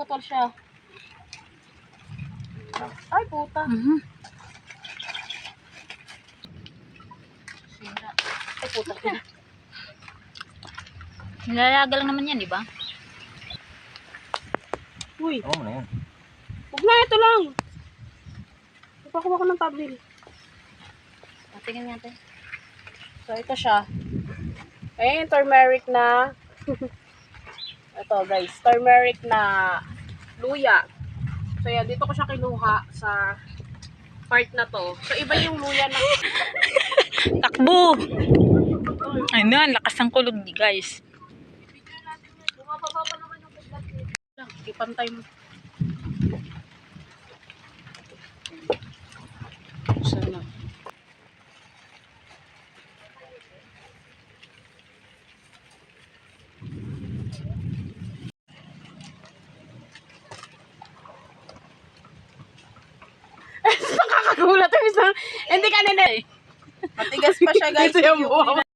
naputol siya. Ay, puta. Mhm. Sira. Ay, puta. Nilalaga lang naman yan, di ba? Uy, Oo na yan. huwag na, ito lang. Ipakuha ko ng tablet. Tingnan natin. So, ito siya. Ayan yung turmeric na ito guys, turmeric na luya. So, yan, dito ko siya kinuha sa part na to. So, iba yung luya na Takbo! Ay na, ang lakas ng kulog guys. Bumababa pa naman yung kidlat Ipantay mo. Isang, hindi kanina eh. Matigas pa siya guys. Ito yung buha